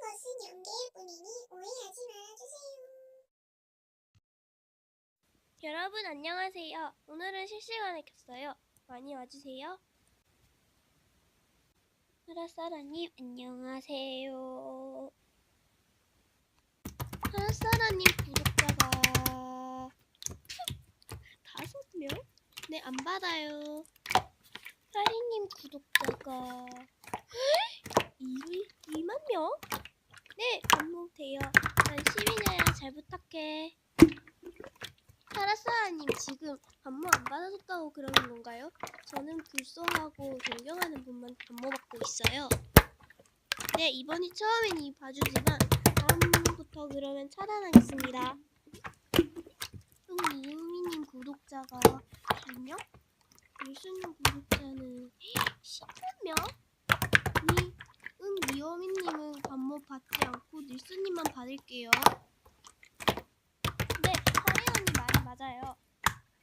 것은 연기일 뿐이니 오해하지 말아주세요. 여러분 안녕하세요. 오늘은 실시간에 켰어요. 많이 와주세요. 하라사라님 안녕하세요. 하라사라님 구독자가 다섯 명? 네 안 받아요. 하리님 구독자가 2, 2만 명? 네 반복 돼요. 난 시민이야 잘 부탁해. 파라사님 지금 반모 안 받아줬다고 그러는 건가요? 저는 불쏘하고 존경하는 분만 반모 받고 있어요. 네 이번이 처음이니 봐주지만 다음부터 그러면 차단하겠습니다. 응 이유미님 구독자가 2명? 일수님 구독자는 10명? 니, 응 받지 않고 닐스님만 받을게요. 네, 서리 언니 말이 맞아요.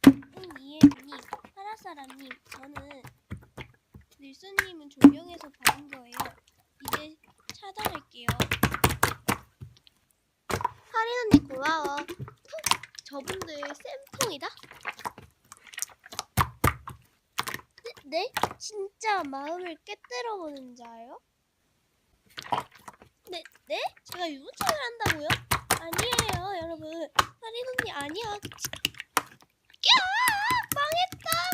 응, 이혜민님, 파라사라님, 저는 닐슨님은 존경해서 받은 거예요. 이제 차단할게요. 하린 언니 고마워. 푹, 저분들 쌤통이다? 네, 네? 진짜 마음을 깨뜨려 보는 자요? 네? 네? 제가 유부초를 한다고요? 아니에요 여러분 하리눈이 아니야 야! 망했다!